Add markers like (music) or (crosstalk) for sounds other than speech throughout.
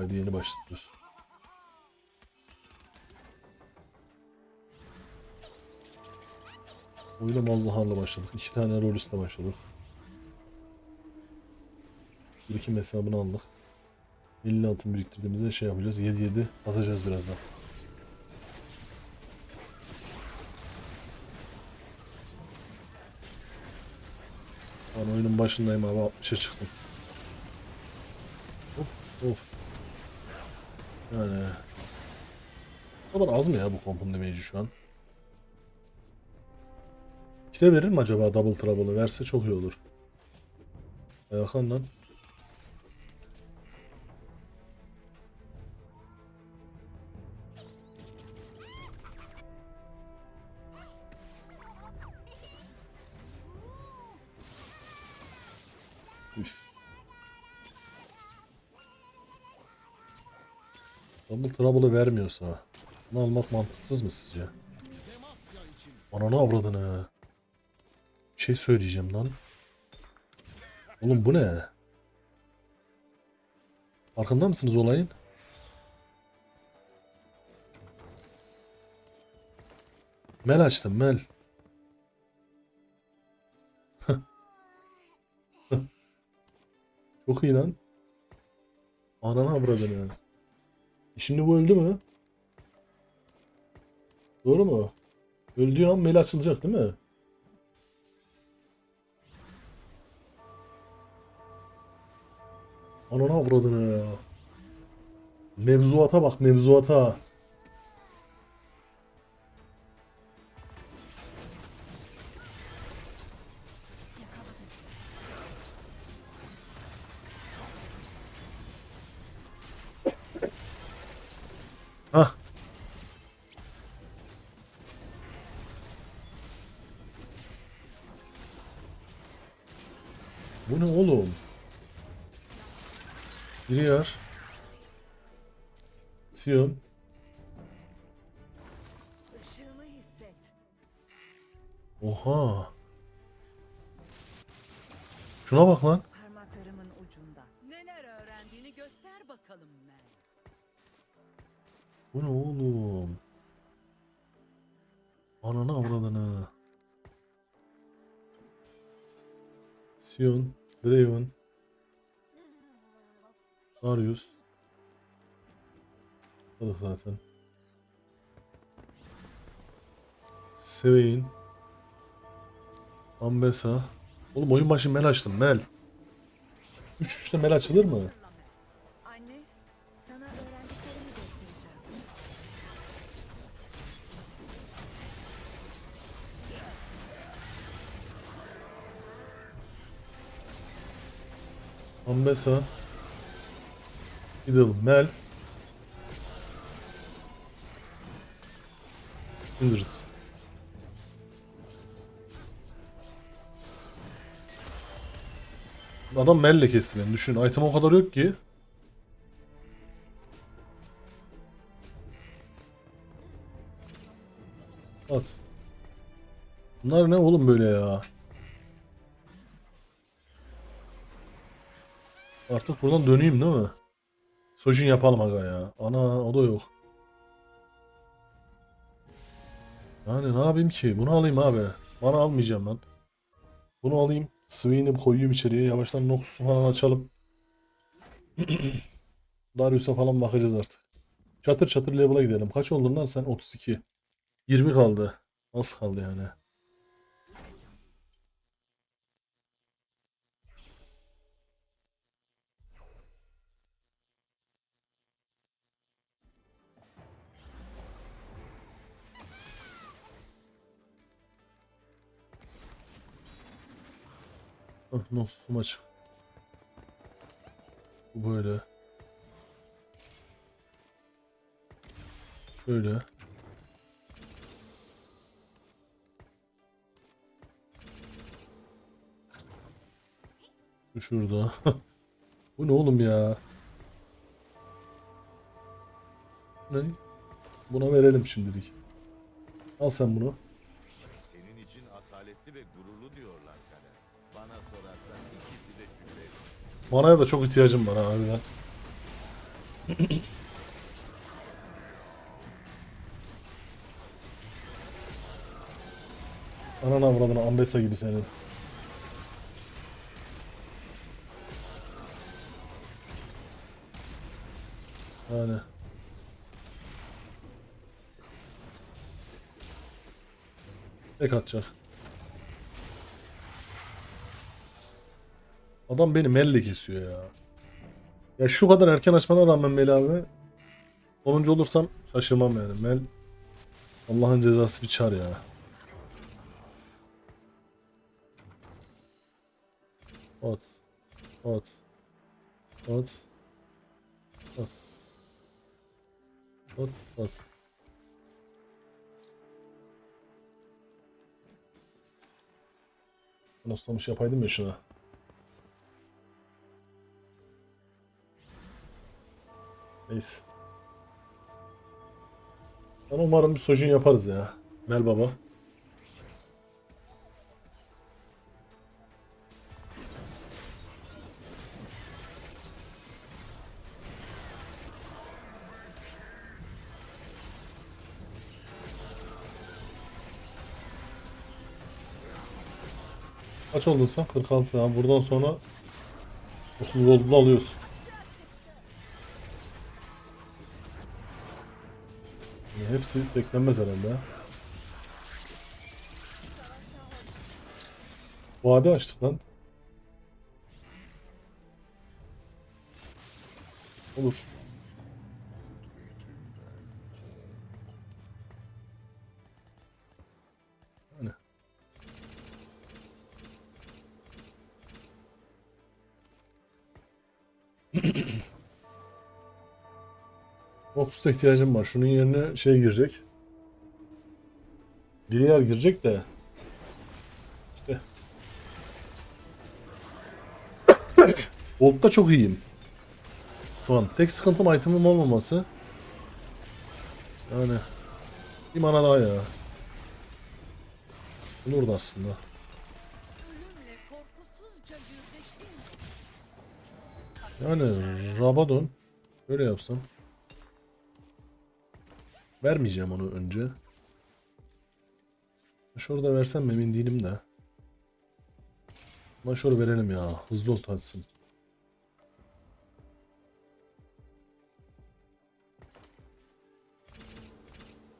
Haydi yeni başlıyoruz. Oyuna Mazdahar'la başladık. İki tane Rolis'le başladık. Birikim hesabını aldık. 50 altın biriktirdiğimizde şey yapacağız. 7-7 basacağız birazdan. Ben oyunun başındayım abi 60'a çıktım. Of of. Yani. Bu kadar az mı ya bu kompun damage'i şu an? İşte verir mi acaba double trouble'ı? Verse çok iyi olur. Ayakan lan. Double trouble'ı vermiyorsa bunu almak mantıksız mı sizce? Ananı avradını. Bir şey söyleyeceğim lan. Oğlum bu ne? Farkında mısınız olayın? Mel açtım mel. (laughs) Çok iyi lan. Ananı avradını. Şimdi bu öldü mü? Doğru mu? Öldüğü an mel açılacak değil mi? Ananı avradını ya. Mevzuata bak mevzuata. Oha. Şuna bak lan. Parmaklarımın ucunda. Neler öğrendiğini göster bakalım Mel. Bu ne oğlum? Ananı avradını. Sion. Draven. Darius. Balık zaten. Svein. Ambessa. Oğlum oyun başı mel açtım mel. 3-3'te mel açılır mı? Ambessa. Gidelim. Mel. Kindred. Adam Mel'le kesti beni. Düşün. Item o kadar yok ki. At. Bunlar ne oğlum böyle ya? Artık buradan döneyim değil mi? Sojin yapalım aga ya. Ana o da yok. Yani ne yapayım ki? Bunu alayım abi. Bana almayacağım ben. Bunu alayım. Swain'i koyayım içeriye. Yavaştan Noxus'u falan açalım. (clears throat) Darius'a falan bakacağız artık. Çatır çatır level'a gidelim. Kaç oldun lan sen? 32. 20 kaldı. Az kaldı yani. Hah, Noxus'um açık. Bu böyle. Şöyle. Şu şurada. (laughs) Bu ne oğlum ya? Ne? Buna verelim şimdilik. Al sen bunu. Senin için asaletli ve gururlu diyorlar Manaya da çok ihtiyacım var abi ben. (coughs) Ananı avradını ambesa gibi senin. Yani. Tek atacak. Adam beni melle kesiyor ya. Ya şu kadar erken açmana rağmen Mel abi 10. olursam şaşırmam yani. Mel Allah'ın cezası bir çar ya. Ot. Ot. Ot. Ot. Ot. Ot. Noslamış yapaydım ya şuna. Neyse. Ben umarım bir sojin yaparız ya. Mel baba. Kaç oldun sen? 46 ya. Buradan sonra 30 gold'unu alıyorsun. Hepsi teklenmez herhalde. Vade açtık lan. Olur. Oksuz ihtiyacım var. Şunun yerine şey girecek. Bir yer girecek de. İşte. (coughs) Gold'da çok iyiyim. Şu an tek sıkıntım item'ım olmaması. Yani bir mana daha ya. Olurdu aslında. Yani Rabadon böyle yapsam. Vermeyeceğim onu önce. Şurada versem mi emin değilim de. Şöyle verelim ya. Hızlı ol tatsın.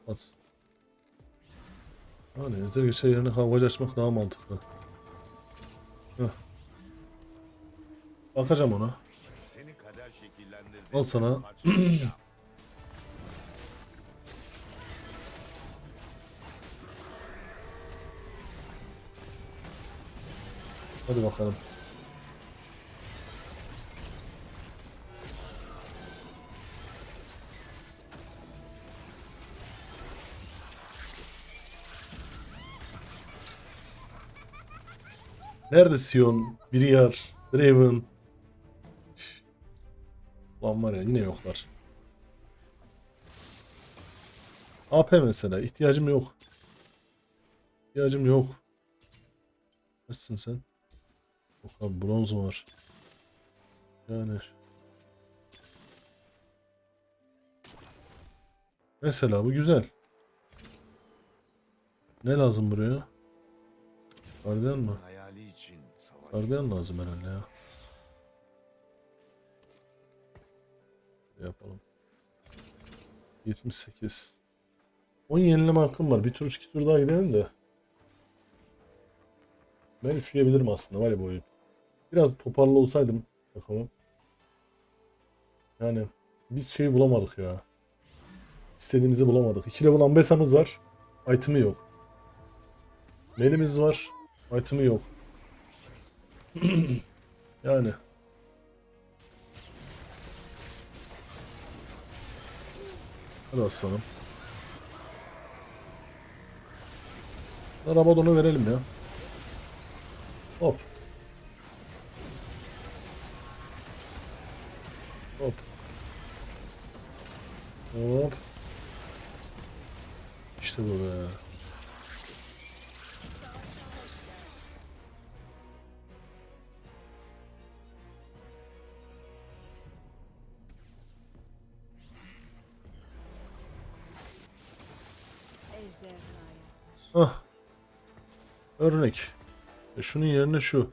At. Yani özel geçer yerine havacı açmak daha mantıklı. Heh. Bakacağım ona. Al sana. (clears throat) (clears throat) Hadi bakalım. Nerede Sion? Briar, Draven. Lan var ya yine yoklar. AP mesela ihtiyacım yok. İhtiyacım yok. Nasılsın sen? Abi bronz var. Yani. Mesela bu güzel. Ne lazım buraya? Gardiyan mı? Gardiyan lazım herhalde ya. Yapalım? 78. 10 yenileme hakkım var. Bir tur iki tur daha gidelim de. Ben üçleyebilirim aslında var ya bu oyun. Biraz toparlı olsaydım bakalım. Yani biz şeyi bulamadık ya. İstediğimizi bulamadık. 2 level Ambesa'mız var. Item'ı yok. Melimiz var. Item'ı yok. (clears throat) yani. Hadi aslanım. Rabadon'u verelim ya. Hop. Hop. Hop. İşte bu be. Ah. Örnek. E şunun yerine şu.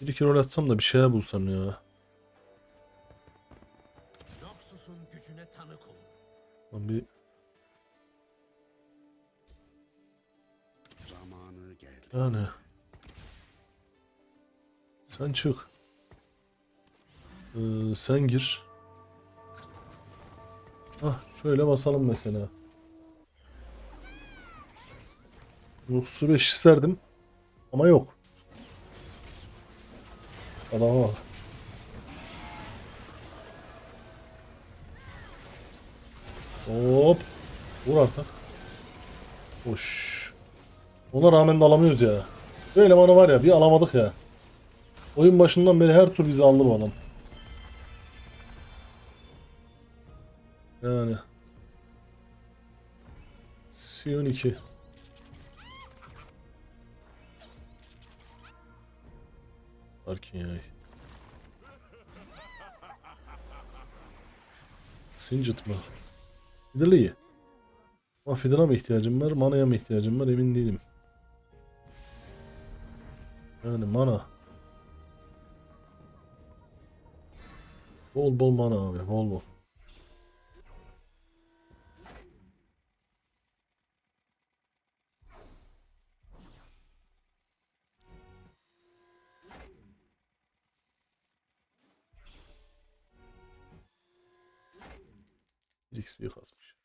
Bir iki rol atsam da bir şeyler bulsam ya. Geldi. yani. Sen çık. Ee, sen gir. Ah şöyle basalım mesela. Yoksu 5 isterdim. Ama yok. Adama bak. Hop. Vur artık. Hoş. Ona rağmen de alamıyoruz ya. Bu elemanı var ya bir alamadık ya. Oyun başından beri her tur bizi aldı bu adam. Yani. Sion 2. Arkin yay. Singed mı? Fiddle'ı iyi. Ama Fiddle'a mı ihtiyacım var, mana'ya mı ihtiyacım var emin değilim. Yani mana. Bol bol mana abi, bol bol. XP kasmış.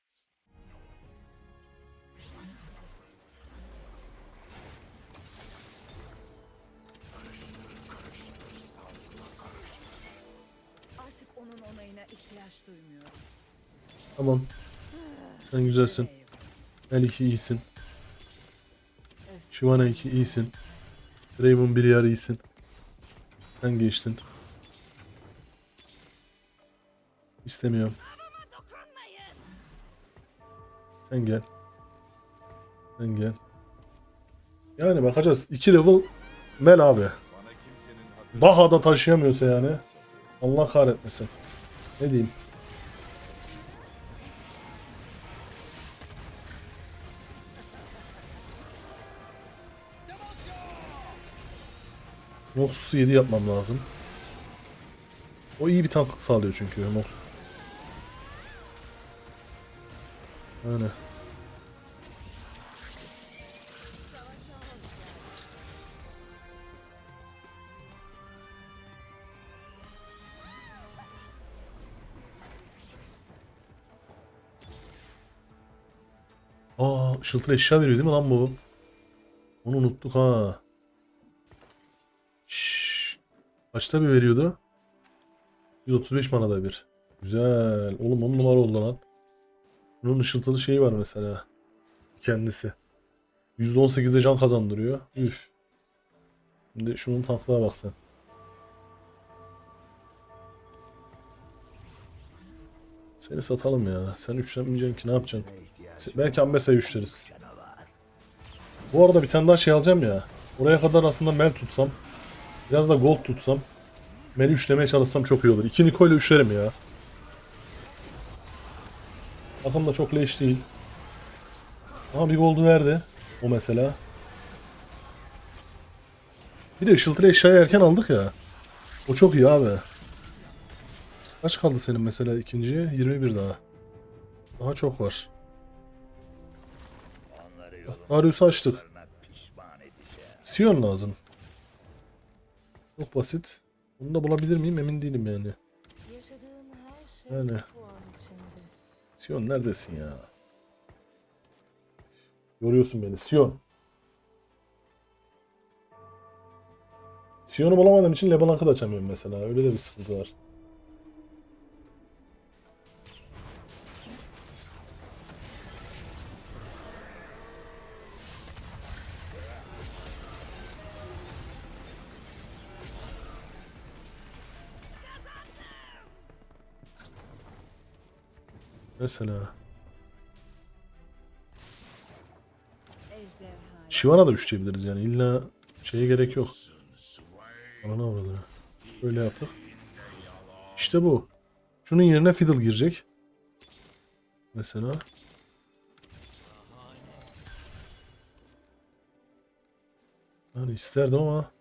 İhtiyaç duymuyorum. Tamam. Sen güzelsin. El 2 iyisin. Shivana 2 iyisin. Draven bir yer iyisin. Sen geçtin. İstemiyorum. Sen gel. Sen gel. Yani bakacağız. 2 level Mel abi. Baha'da taşıyamıyorsa yani. Allah kahretmesin. Ne diyeyim? Noxus'u 7 yapmam lazım. O iyi bir tanklık sağlıyor çünkü Nox. Yani. Aa, ışıltılı eşya veriyor değil mi lan bu? Onu unuttuk ha. Şşş. Kaçta bir veriyordu? 135 manada bir. Güzel. Oğlum 10 numara oldu lan. Bunun ışıltılı şeyi var mesela. Kendisi. %18'de can kazandırıyor. Üf. Şimdi şunun tanklığa bak sen. Seni satalım ya. Sen üçlemeyeceksin ki ne yapacaksın? Belki Ambesa'yı üçleriz. Bu arada bir tane daha şey alacağım ya. Oraya kadar aslında Mel tutsam. Biraz da Gold tutsam. Mel'i üçlemeye çalışsam çok iyi olur. İki Niko ile üçlerim ya. Takım da çok leş değil. Ama bir Gold'u verdi. O mesela. Bir de ışıltılı eşyayı erken aldık ya. O çok iyi abi. Kaç kaldı senin mesela ikinciye? 21 daha. Daha çok var. Darius'u açtık. Sion lazım. Çok basit. Bunu da bulabilir miyim emin değilim yani. Yaşadığım her şey Yani. Sion neredesin ya? Yoruyorsun beni. Sion. Sion'u bulamadığım için LeBlanc'ı da açamıyorum mesela. Öyle de bir sıkıntı var. Mesela. Shivana da üçleyebiliriz yani. İlla şeye gerek yok. Ana avradı? Böyle yaptık. İşte bu. Şunun yerine Fiddle girecek. Mesela. Yani isterdim ama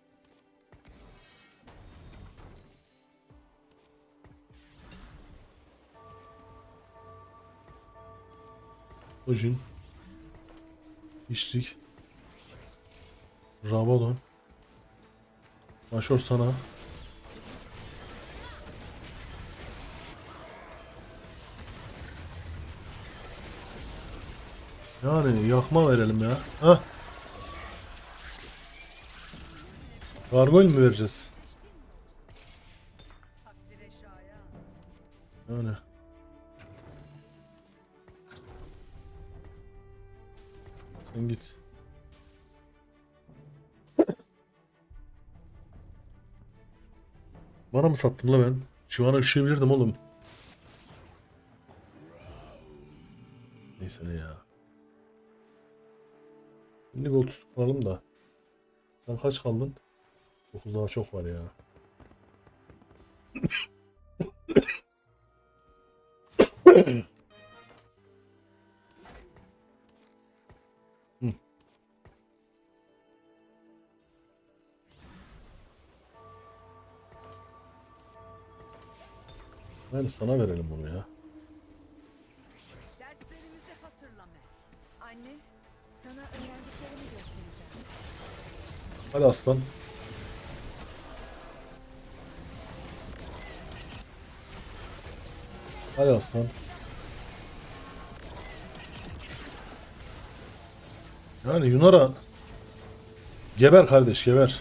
Ojin İçtik Rabadon Başor sana Yani yakma verelim ya. Hah. Gargoyle mi vereceğiz? Bana mı sattın la ben? Şu an üşüyebilirdim oğlum. Neyse ne ya. Şimdi gol tutalım da. Sen kaç kaldın? 9 daha çok var ya. Hı. (laughs) Yani sana verelim bunu ya. Derslerimizi hatırlama. Anne, sana öğrendiklerimi göstereceğim. Hadi aslan. Hadi aslan. Yani Yunara geber kardeş geber.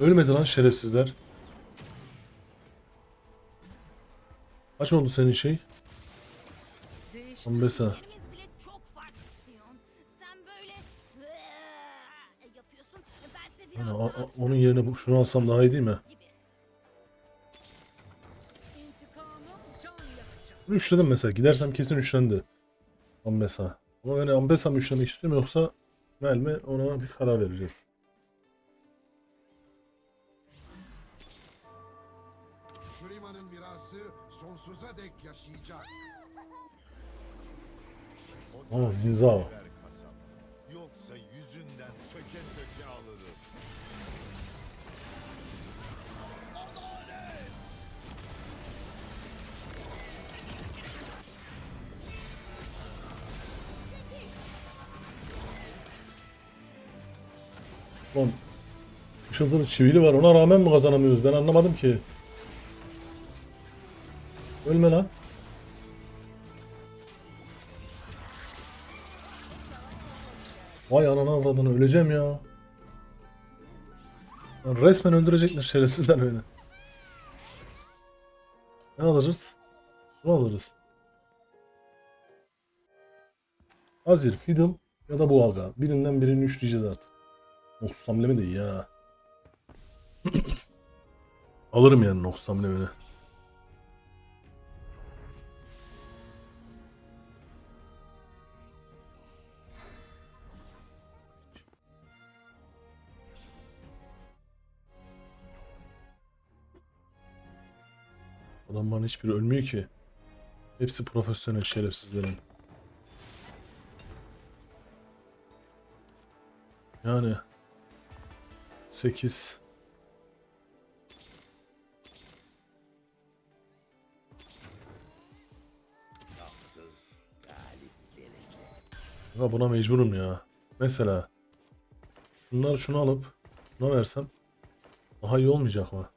Ölmedi lan şerefsizler. Kaç oldu senin şey? Değişti. 15 sene. Yani onun yerine bu, şunu alsam daha iyi değil mi? Bunu üçledim mesela. Gidersem kesin üçlendi. Ambesa. Ama yani Ambesa mı üçlemek istiyorum yoksa Mel mi ona bir karar vereceğiz. Shuriman'ın mirası sonsuza dek yaşayacak. Ama Zinzao. Yoksa yüzünden söke söke alırım. Lan Işıltılı çivili var ona rağmen mi kazanamıyoruz ben anlamadım ki. Ölme lan. Vay anana avradını öleceğim ya. Lan resmen öldürecekler şerefsizler beni. Ne alırız? Ne alırız? Azir, Fiddle ya da bu aga. Birinden birini üçleyeceğiz artık. Noxus amblemi de iyi ha. (clears throat) Alırım yani Noxus amblemini. Adamların hiçbiri ölmüyor ki. Hepsi profesyonel şerefsizlerin. Yani 8 Ya buna mecburum ya. Mesela bunları şunu alıp buna versem daha iyi olmayacak mı?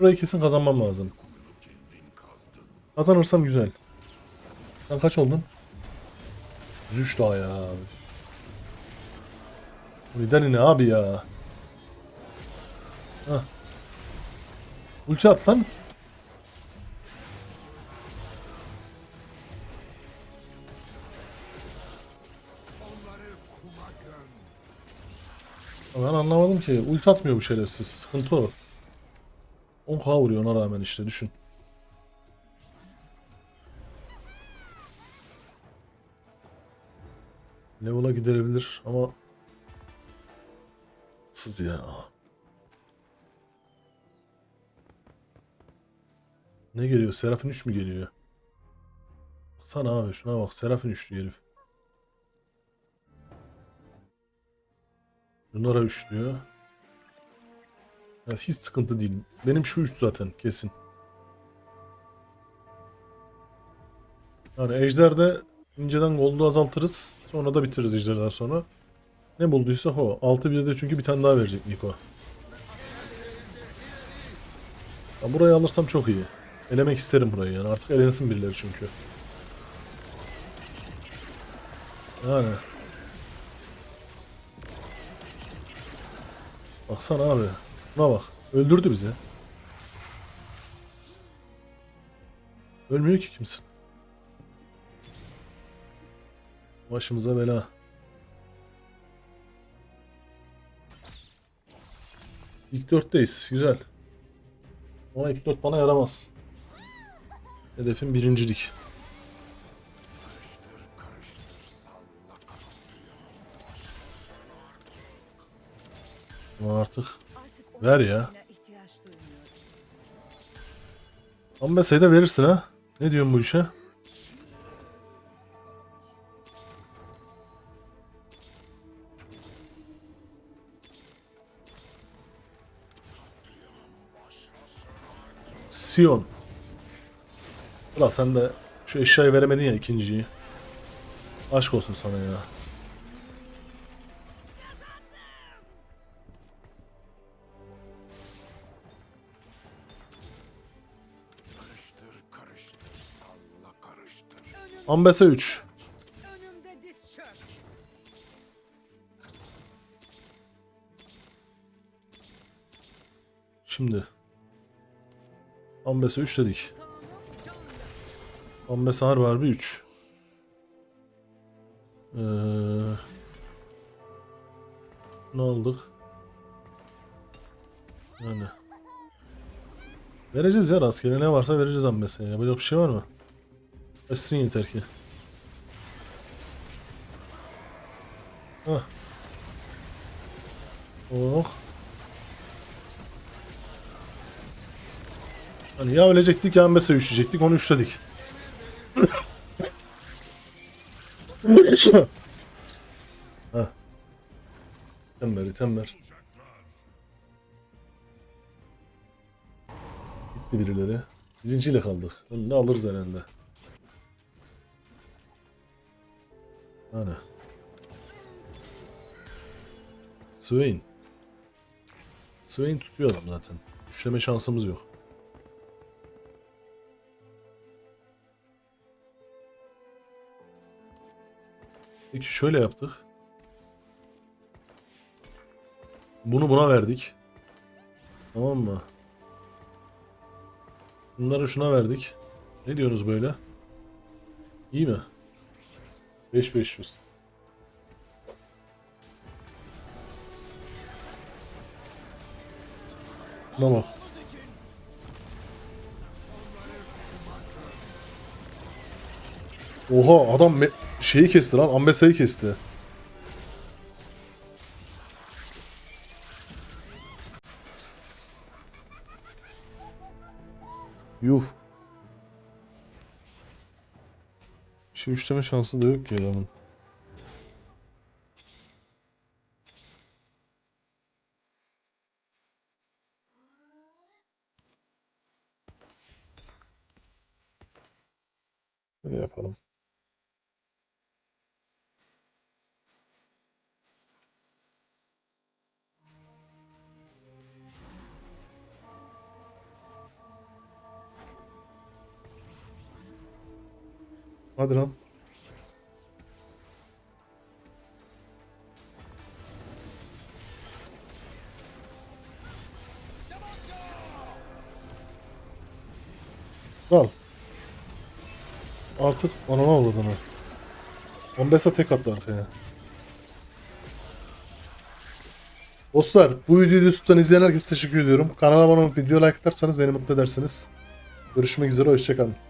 Burayı kesin kazanmam lazım. Kazanırsam güzel. Sen kaç oldun? 103 daha ya. Neden ne abi ya? Hah. Ulti at lan. Ben anlamadım ki. Ulti atmıyor bu şerefsiz. Sıkıntı o. 10k vuruyor ona rağmen işte düşün. Level'a gidebilir ama Mantıksız ya. Ne geliyor? Serafin 3 mü geliyor? Baksana abi şuna bak. Serafin 3'lü herif. Lunara 3 diyor. Ya hiç sıkıntı değil. Benim şu 3 zaten kesin. Yani ejderde inceden goldu azaltırız. Sonra da bitiririz ejderden sonra. Ne bulduysa o. 6 bir de çünkü bir tane daha verecek Niko. Ya burayı alırsam çok iyi. Elemek isterim burayı yani. Artık elensin birileri çünkü. Yani. Baksana abi. Buna bak. Öldürdü bizi. Ölmüyor ki kimse. Başımıza bela. İlk dörtteyiz. Güzel. Ama ilk dört bana yaramaz. Hedefim birincilik. Ama artık Ver ya. mesajı da verirsin ha. Ne diyorsun bu işe? Sion. Ulan sen de şu eşyayı veremedin ya ikinciyi. Aşk olsun sana ya. Ambese 3. Önümde diz çök. Şimdi. Ambese 3 dedik. Ambese harbi harbi 3. Ee, ne aldık? Yani. Vereceğiz ya rastgele ne varsa vereceğiz Ambese'ye. Yapacak bir şey var mı? Açsın yeter ki. Hah. Oh. Hani ya ölecektik ya Ambese üşüyecektik onu üşledik. ha. (laughs) Tember, tember. Gitti birileri. Birinciyle kaldık. Ne alırız herhalde. Hani. Swain. Swain tutuyor adam zaten. Üçleme şansımız yok. Peki şöyle yaptık. Bunu buna verdik. Tamam mı? Bunları şuna verdik. Ne diyorsunuz böyle? İyi mi? 5500. Buna bak. Oha adam şeyi kesti lan. Ambesa'yı kesti. Yuh. Şimdi üçleme şansı da yok ki adamın. Hadi lan. Al. Artık anana avradını. Ombesa tek attı arkaya. Dostlar bu videoyu YouTube'dan izleyen herkese teşekkür ediyorum. Kanala abone olup video like atarsanız beni mutlu edersiniz. Görüşmek üzere hoşçakalın.